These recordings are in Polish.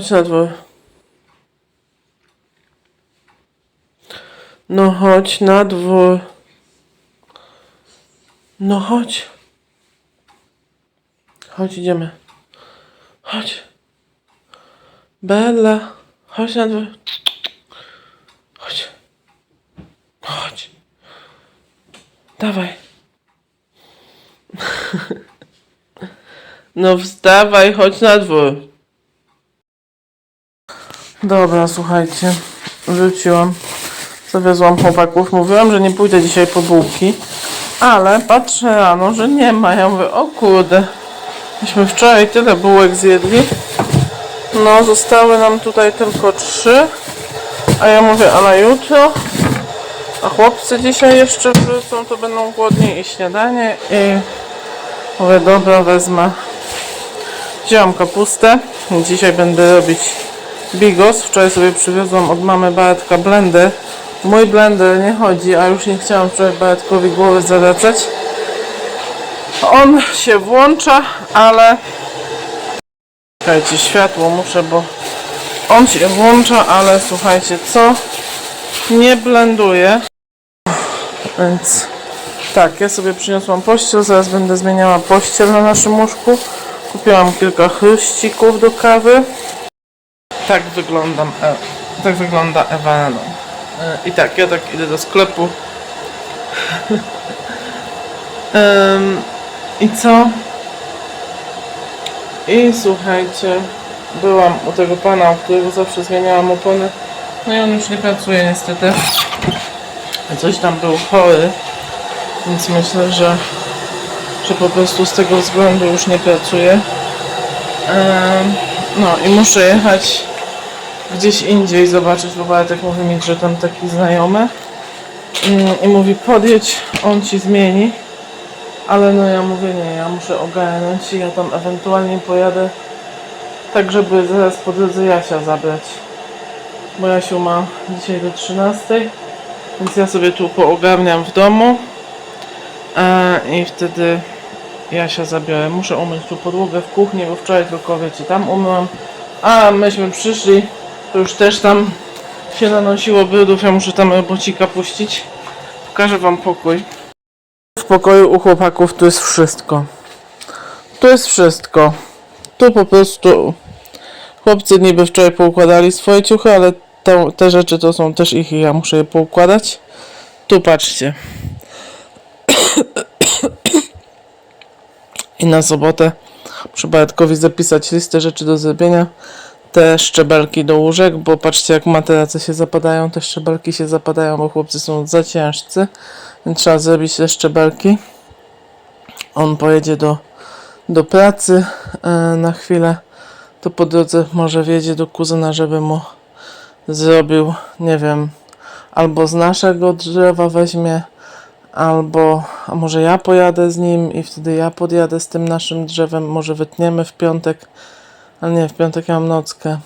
Chodź. Na dwór. No chodź na dwór. No chodź. Chodź, idziemy. Chodź. Bella. Chodź na dwór. Chodź. Chodź. Dawaj. No wstawaj, chodź na dwór. Dobra, słuchajcie. Wróciłam. Zawiozłam chłopaków. Mówiłam, że nie pójdę dzisiaj po bułki. Ale patrzę rano, że nie ma. Ja mówię, o kurde. Myśmy wczoraj tyle bułek zjedli. No, zostały nam tutaj tylko trzy. A ja mówię, a na jutro? A chłopcy dzisiaj jeszcze wrócą, to będą głodni i śniadanie. I mówię, dobra, wezmę. Wzięłam kapustę. Dzisiaj będę robić bigos. Wczoraj sobie przywiozłam od mamy Bartka blender. Mój blender nie chodzi, a już nie chciałam wczoraj Bartkowi głowy zawracać. On się włącza, ale... Czekajcie, światło muszę, bo on się włącza, ale słuchajcie, co? Nie blenduje. Więc tak, ja sobie przyniosłam pościel, zaraz będę zmieniała pościel na naszym łóżku. Kupiłam kilka chruścików do kawy. Tak wyglądam, e, tak wygląda Ewa rano. E, I tak, ja tak idę do sklepu. I co? I słuchajcie, byłam u tego pana, u którego zawsze zmieniałam opony. No i on już nie pracuje niestety. Coś tam był chory, więc myślę, że, że po prostu z tego względu już nie pracuje. No i muszę jechać gdzieś indziej zobaczyć, bo Bartek mówi mi, że tam taki znajomy. Mm, I mówi podjedź, on ci zmieni. Ale no ja mówię nie, ja muszę ogarnąć i ja tam ewentualnie pojadę tak, żeby zaraz po drodze Jasia zabrać. Bo Jasiu ma dzisiaj do 13, więc ja sobie tu poogarniam w domu e, i wtedy Jasia zabiorę. Muszę umyć tu podłogę w kuchni, bo wczoraj tylko wiecie, tam umyłam. A myśmy przyszli, to już też tam się nanosiło brudów, ja muszę tam robocika puścić. Pokażę wam pokój. W pokoju u chłopaków tu jest wszystko. Tu jest wszystko. Tu po prostu chłopcy niby wczoraj poukładali swoje ciuchy, ale to, te rzeczy to są też ich i ja muszę je poukładać. Tu patrzcie. I na sobotę muszę Bartkowi zapisać listę rzeczy do zrobienia. Te szczebelki do łóżek, bo patrzcie jak materace się zapadają, te szczebelki się zapadają, bo chłopcy są za ciężcy, więc trzeba zrobić te szczebelki. On pojedzie do, do pracy e, na chwilę, to po drodze może wjedzie do kuzyna, żeby mu zrobił, nie wiem, albo z naszego drzewa weźmie, albo, a może ja pojadę z nim i wtedy ja podjadę z tym naszym drzewem, może wytniemy w piątek, ale nie, w piątek ja mam nockę.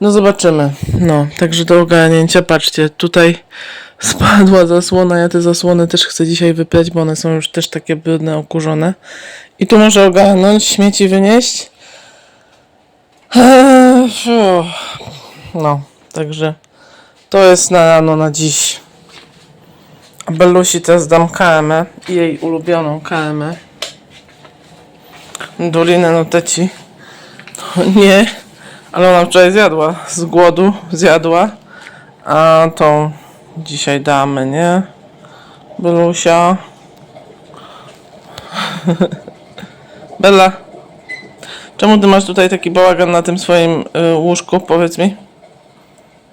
No zobaczymy. No, także do ogarnięcia, patrzcie, tutaj spadła zasłona, ja te zasłony też chcę dzisiaj wyprać, bo one są już też takie brudne, okurzone. I tu może ogarnąć, śmieci wynieść. Eee. No, także to jest na rano na dziś. A Belusi teraz dam KM, jej ulubioną KM. Dolinę Noteci. Nie, ale ona wczoraj zjadła. Z głodu zjadła. A tą dzisiaj damy, nie? Belusia. Bella. Czemu ty masz tutaj taki bałagan na tym swoim y, łóżku? Powiedz mi.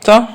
Co?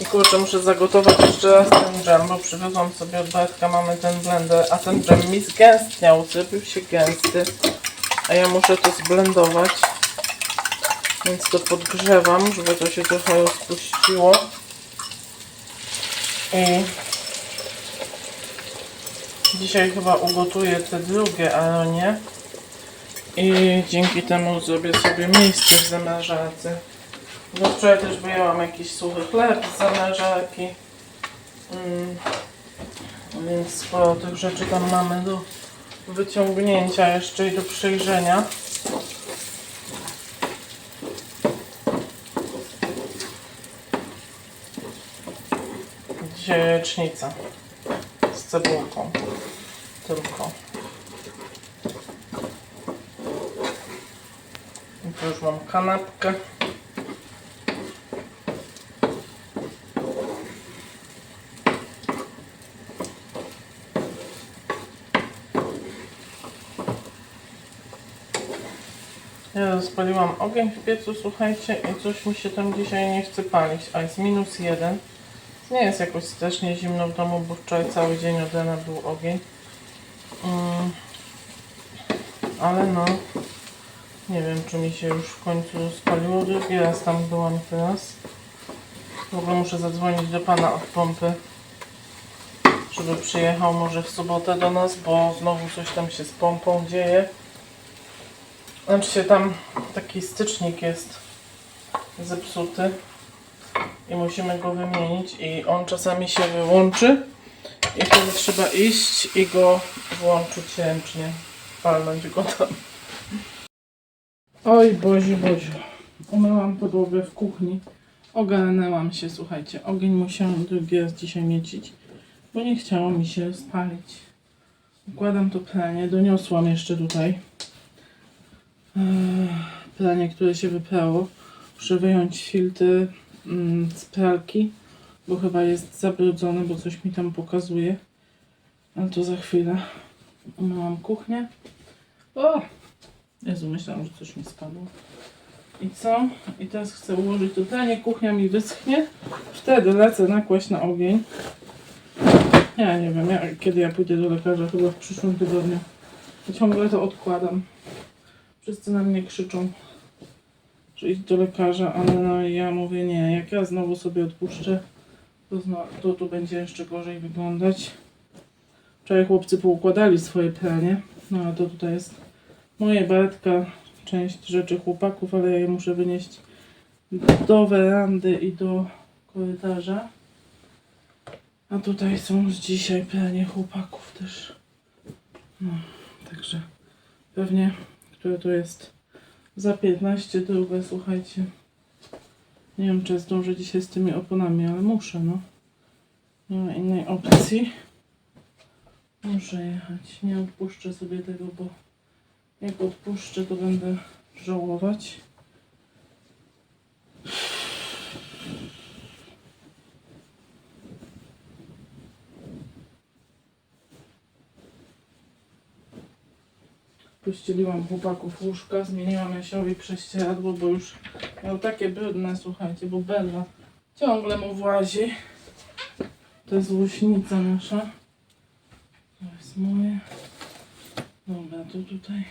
I kurczę, muszę zagotować jeszcze raz ten dżem, bo przywiozłam sobie od Bartka, mamy ten blender, a ten dżem mi zgęstniał, zrobił się gęsty. A ja muszę to zblendować. Więc to podgrzewam, żeby to się trochę rozpuściło. I dzisiaj chyba ugotuję te drugie aronie. I dzięki temu zrobię sobie miejsce w zamrażarce. No wczoraj też wyjęłam jakiś suchy chleb z zamrażarki. Mm. Więc sporo tych rzeczy tam mamy do wyciągnięcia jeszcze i do przejrzenia. Dzisiaj jajecznica z cebulką. Tylko. I tu już mam kanapkę. Ja rozpaliłam ogień w piecu, słuchajcie, i coś mi się tam dzisiaj nie chce palić, a jest minus jeden. Nie jest jakoś strasznie zimno w domu, bo wczoraj cały dzień od rana był ogień. Mm. Ale no, nie wiem, czy mi się już w końcu spaliło. Drugi raz tam byłam teraz. W ogóle muszę zadzwonić do pana od pompy, żeby przyjechał może w sobotę do nas, bo znowu coś tam się z pompą dzieje. Znaczy tam taki stycznik jest zepsuty i musimy go wymienić i on czasami się wyłączy i wtedy trzeba iść i go włączyć ręcznie, palnąć go tam. Oj Boziu, Boziu. Umyłam podłogę w kuchni. Ogarnęłam się, słuchajcie. Ogień musiałam drugi raz dzisiaj miecić, bo nie chciało mi się spalić. Układam to pranie, doniosłam jeszcze tutaj pranie, które się wyprało. Muszę wyjąć filtr mm, z pralki, bo chyba jest zabrudzony, bo coś mi tam pokazuje. Ale to za chwilę. Umyłam kuchnię. O! Jezu, myślałam, że coś mi spadło. I co? I teraz chcę ułożyć to pranie, kuchnia mi wyschnie. Wtedy lecę nakłaść na ogień. Ja nie wiem, ja, kiedy ja pójdę do lekarza, chyba w przyszłym tygodniu. I ciągle to odkładam. Wszyscy na mnie krzyczą, że idź do lekarza, ale no ja mówię nie, jak ja znowu sobie odpuszczę, to, to tu będzie jeszcze gorzej wyglądać. Wczoraj chłopcy poukładali swoje pranie, no a to tutaj jest moje Bartka, część rzeczy chłopaków, ale ja je muszę wynieść do werandy i do korytarza. A tutaj są z dzisiaj pranie chłopaków też. No, także pewnie które to jest za 15 drugie, słuchajcie. Nie wiem, czy zdążę dzisiaj z tymi oponami, ale muszę, no. Nie ma innej opcji. Muszę jechać. Nie odpuszczę sobie tego, bo jak odpuszczę, to będę żałować. Pościeliłam chłopaków łóżka, zmieniłam Jasiowi prześcieradło, bo już miał takie brudne, słuchajcie, bo Bella ciągle mu włazi. To jest łuśnica nasza. To jest moje. Dobra, to tutaj.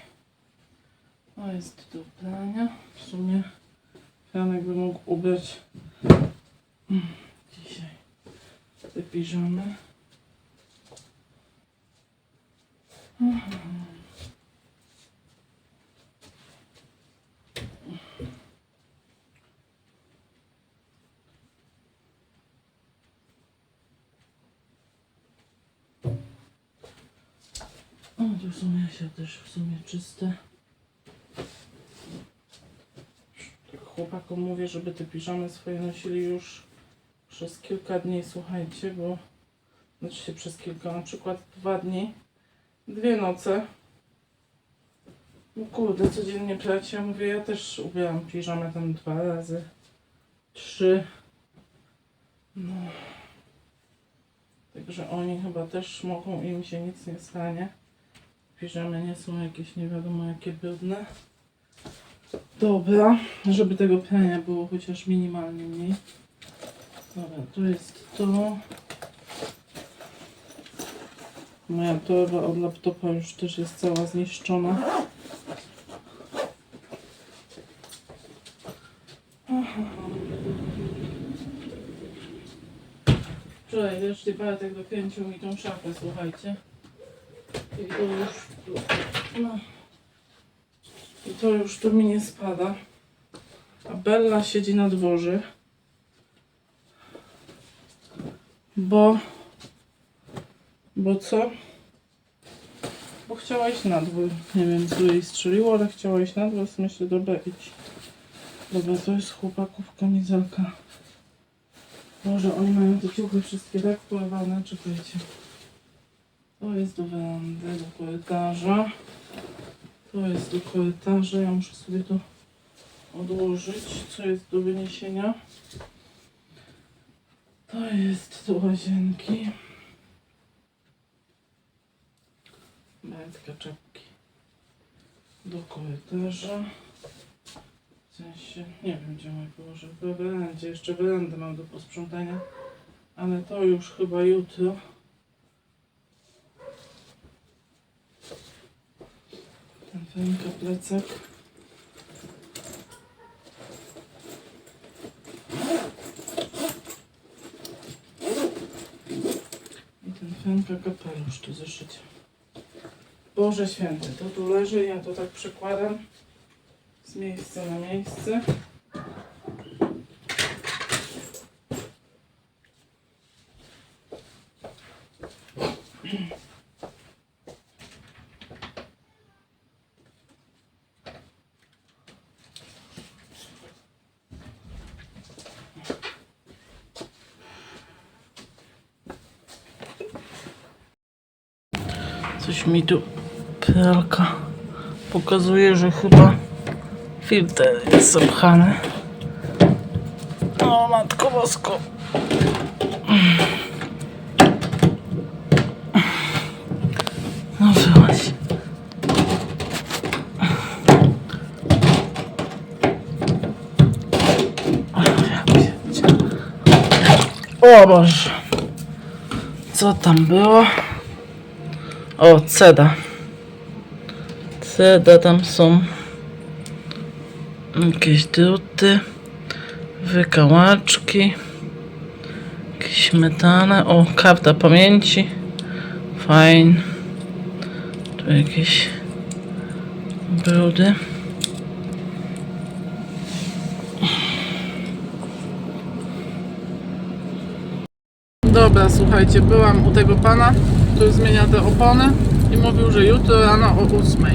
To jest do prania. W sumie Franek by mógł ubrać mm, dzisiaj te piżamy. O, tu są Jasia też w sumie czyste. Tak Chłopakom mówię, żeby te piżamy swoje nosili już przez kilka dni, słuchajcie, bo znaczy się przez kilka, na przykład dwa dni, dwie noce. No kurde, codziennie prać. Ja mówię, ja też ubieram piżamę tam dwa razy, trzy. No. Także oni chyba też mogą, im się nic nie stanie. Piżamy nie są jakieś nie wiadomo jakie brudne. Dobra, żeby tego prania było chociaż minimalnie mniej. Dobra, to jest to. Moja torba od laptopa już też jest cała zniszczona. Wczoraj wreszcie Bartek dokręcił mi tą szafę, słuchajcie. I to już tu, mi nie spada. A Bella siedzi na dworze. Bo... Bo co? Bo chciała iść na dwór. Nie wiem co jej strzeliło, ale chciała iść na dwór, myślę, dobra idź. Dobra, to jest chłopaków kamizelka. Boże, oni mają te ciuchy wszystkie tak polewane, czekajcie. To jest do werandy, do korytarza. To jest do korytarza, ja muszę sobie to odłożyć, co jest do wyniesienia. To jest do łazienki. Mętka czapki. Do korytarza. W sensie, nie wiem gdzie moje położę. W werandzie, jeszcze werandę mam do posprzątania. Ale to już chyba jutro. Fajnika plecak. I ten fenka kapelusz tu zeszycie. Boże święty, to tu leży, ja to tak przekładam z miejsca na miejsce. Coś mi tu pralka pokazuje, że chyba filtr jest zapchany. O matko bosko. No wyłaź. O Boże. Co tam było? O, ceda. Ceda tam są. Jakieś druty. Wykałaczki. Jakieś śmietane. O, karta pamięci. Fajn. Tu jakieś brudy. Dobra, słuchajcie, byłam u tego pana, który zmienia te opony i mówił, że jutro rano o 8.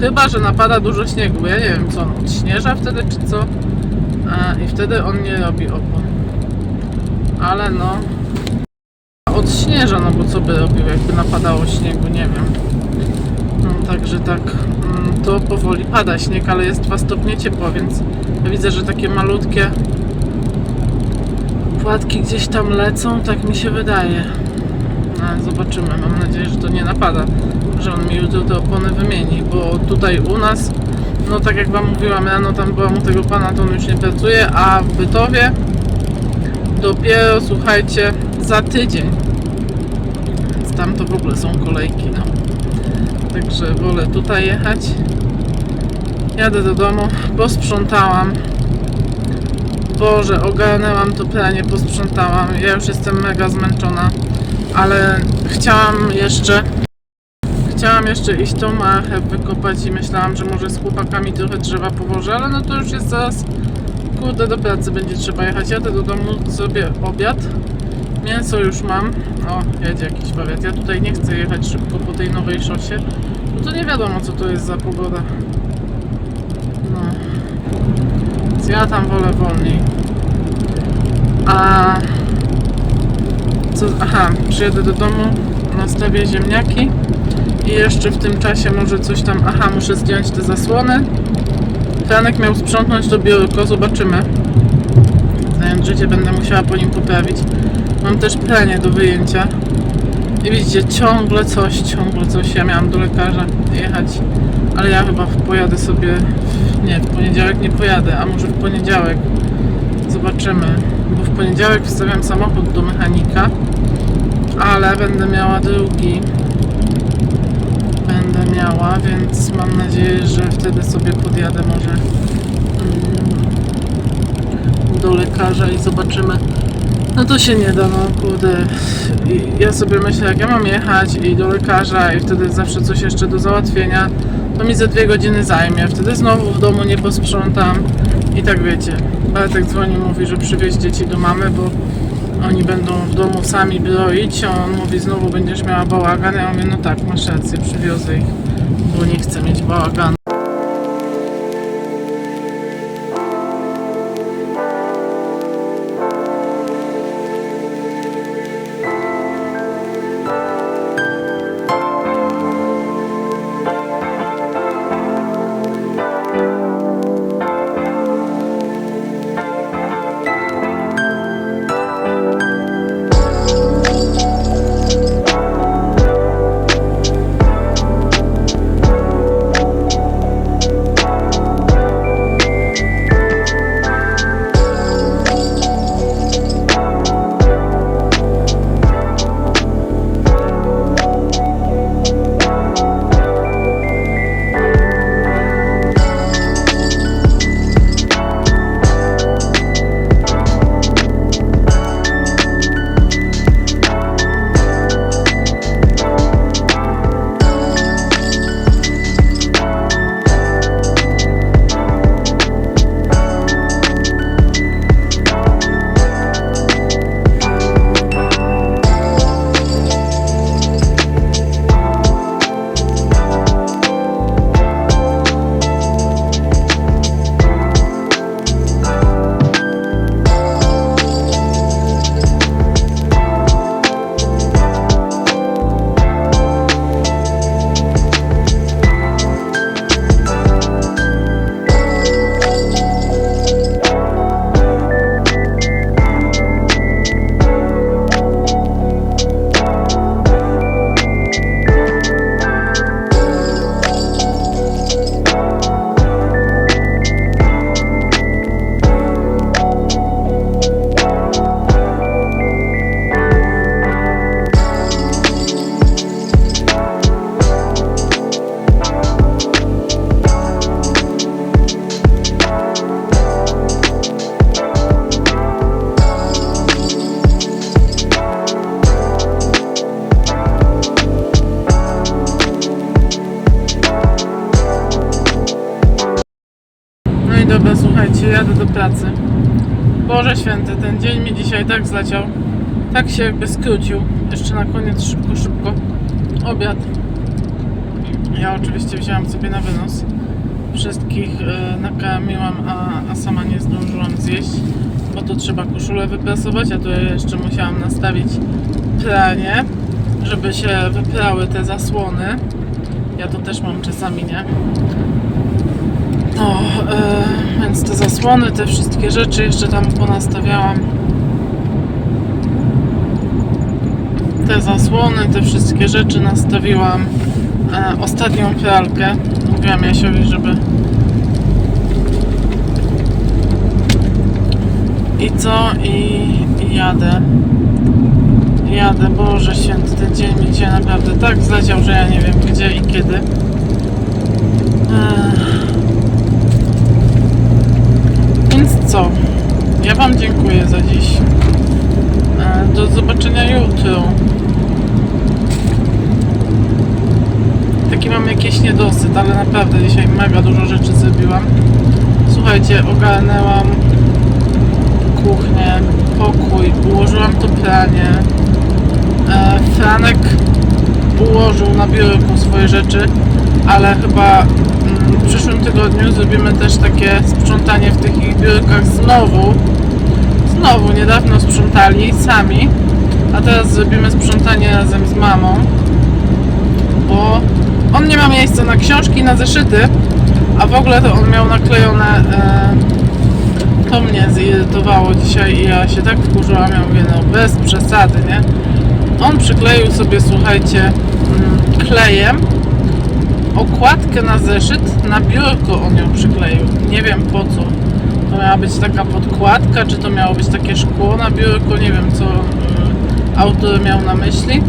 Chyba, że napada dużo śniegu, ja nie wiem, co on odśnieża wtedy, czy co. A, I wtedy on nie robi opon. Ale no... Odśnieża, no bo co by robił, jakby napadało śniegu, nie wiem. No, także tak, mm, to powoli pada śnieg, ale jest 2 stopnie ciepła, więc widzę, że takie malutkie płatki gdzieś tam lecą, tak mi się wydaje. Zobaczymy, mam nadzieję, że to nie napada, że on mi jutro te opony wymieni, bo tutaj u nas, no tak jak Wam mówiłam, rano tam byłam u tego pana, to on już nie pracuje, a w Bytowie dopiero, słuchajcie, za tydzień. Więc tam to w ogóle są kolejki, no. Także wolę tutaj jechać. Jadę do domu, posprzątałam. Boże, ogarnęłam to pranie, posprzątałam. Ja już jestem mega zmęczona, ale chciałam jeszcze. Chciałam jeszcze iść tą marchew wykopać i myślałam, że może z chłopakami trochę drzewa położę, ale no to już jest zaraz. Kurde, do pracy będzie trzeba jechać. Jadę do domu, zrobię obiad. Mięso już mam. O, jedzie jakiś wariat. Ja tutaj nie chcę jechać szybko po tej nowej szosie. No to nie wiadomo, co to jest za pogoda. No. Więc ja tam wolę wolniej. A co? Aha, przyjedę do domu, nastawię ziemniaki i jeszcze w tym czasie może coś tam. Aha, muszę zdjąć te zasłony. Franek miał sprzątnąć to biurko, zobaczymy. Znając życie, będę musiała po nim poprawić. Mam też pranie do wyjęcia. I widzicie, ciągle coś, ciągle coś. Ja miałam do lekarza jechać, ale ja chyba pojadę sobie w Nie, w poniedziałek nie pojadę, a może w poniedziałek. Zobaczymy. Bo w poniedziałek wstawiam samochód do mechanika, ale będę miała drugi. Będę miała, więc mam nadzieję, że wtedy sobie podjadę może mm, do lekarza i zobaczymy. No to się nie da, no kurde. Ja sobie myślę, jak ja mam jechać i do lekarza i wtedy zawsze coś jeszcze do załatwienia, to mi ze dwie godziny zajmie. Wtedy znowu w domu nie posprzątam i tak wiecie. Bartek dzwoni, mówi, że przywieź dzieci do mamy, bo oni będą w domu sami broić, a on mówi, znowu będziesz miała bałagan. Ja mówię, no tak, masz rację, przywiozę ich, bo nie chcę mieć bałaganu. Słuchajcie, jadę do pracy. Boże święty, ten dzień mi dzisiaj tak zleciał. Tak się jakby skrócił. Jeszcze na koniec szybko, szybko. Obiad. Ja oczywiście wzięłam sobie na wynos. Wszystkich e, nakarmiłam, a, a sama nie zdążyłam zjeść, bo to trzeba koszulę wyprasować, a tu jeszcze musiałam nastawić pranie, żeby się wyprały te zasłony. Ja to też mam czasami, nie? No, e, więc te zasłony, te wszystkie rzeczy jeszcze tam ponastawiałam. Te zasłony, te wszystkie rzeczy nastawiłam. E, ostatnią pralkę. Mówiłam Jasiowi, żeby... I co? I, I jadę. Jadę, Boże Święty, ten dzień mi dzisiaj naprawdę tak zleciał, że ja nie wiem gdzie i kiedy. Ech. Więc co? Ja Wam dziękuję za dziś. E, Do zobaczenia jutro. Taki mam jakiś niedosyt, ale naprawdę dzisiaj mega dużo rzeczy zrobiłam. Słuchajcie, ogarnęłam kuchnię, pokój, ułożyłam to pranie. E, Franek ułożył na biurku swoje rzeczy, ale chyba przyszłym tygodniu zrobimy też takie sprzątanie w tych ich biurkach znowu. Znowu, niedawno sprzątali sami, a teraz zrobimy sprzątanie razem z mamą, bo on nie ma miejsca na książki, na zeszyty, a w ogóle to on miał naklejone. E, to mnie zirytowało dzisiaj i ja się tak wkurzyłam, ja mówię, no bez przesady, nie? On przykleił sobie, słuchajcie, mm, klejem okładkę na zeszyt, na biurko on ją przykleił. Nie wiem po co. To miała być taka podkładka, czy to miało być takie szkło na biurko, nie wiem co y, autor miał na myśli.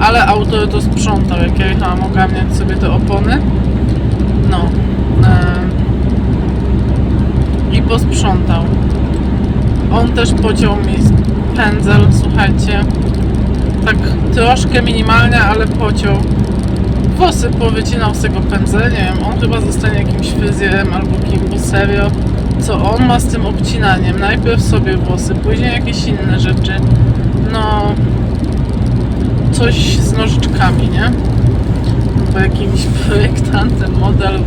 Ale autor to sprzątał, jak ja jechałam ogarniać sobie te opony. No. E, I posprzątał. On też pociął mi pędzel, słuchajcie. Tak troszkę minimalnie, ale pociął. Włosy powycinał z tego pędzla, nie wiem, on chyba zostanie jakimś fryzjerem albo kim, bo serio, co on ma z tym obcinaniem? Najpierw sobie włosy, później jakieś inne rzeczy. No, coś z nożyczkami, nie? Bo jakimś projektantem, model,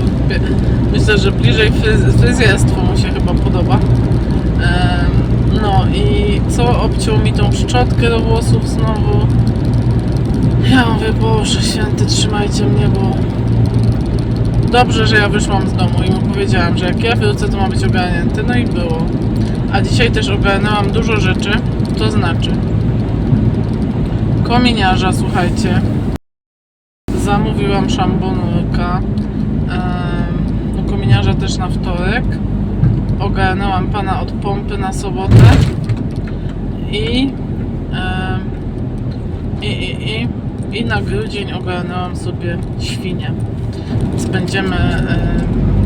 myślę, że bliżej fryz- fryzjerstwo mu się chyba podoba. No i co, obciął mi tą szczotkę do włosów znowu. Ja mówię, Boże święty, trzymajcie mnie, bo dobrze, że ja wyszłam z domu i mu powiedziałam, że jak ja wrócę, to ma być ogarnięte. No i było. A dzisiaj też ogarnęłam dużo rzeczy, to znaczy kominiarza, słuchajcie. Zamówiłam szambonurka. em, Do kominiarza też na wtorek. Ogarnęłam pana od pompy na sobotę. I, i, i, i, i na grudzień ogarnęłam sobie świnię. Więc będziemy, em,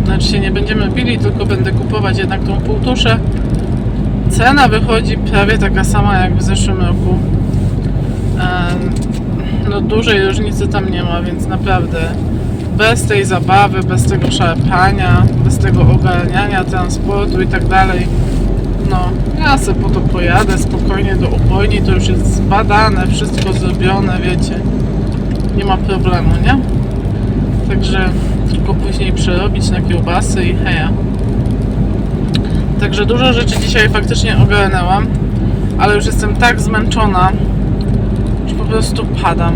znaczy się nie będziemy pili, tylko będę kupować jednak tą półtuszę. Cena wychodzi prawie taka sama jak w zeszłym roku. Em, no dużej różnicy tam nie ma, więc naprawdę bez tej zabawy, bez tego szarpania, bez tego ogarniania transportu i tak dalej, no ja sobie po to pojadę spokojnie do ubojni, to już jest zbadane, wszystko zrobione, wiecie, nie ma problemu, nie? Także tylko później przerobić na kiełbasy i heja. Także dużo rzeczy dzisiaj faktycznie ogarnęłam, ale już jestem tak zmęczona, że po prostu padam.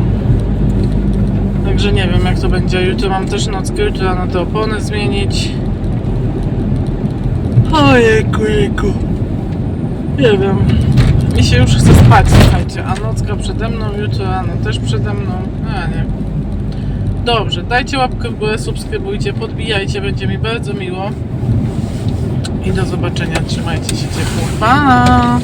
Także nie wiem jak to będzie. Jutro mam też nockę, jutro na te opony zmienić. Ojejku, jejku. Nie wiem. Mi się już chce spać, słuchajcie. A nocka przede mną, jutro rano też przede mną. No ja nie. Dobrze, dajcie łapkę w górę, subskrybujcie, podbijajcie, będzie mi bardzo miło. I do zobaczenia, trzymajcie się ciepło. Pa!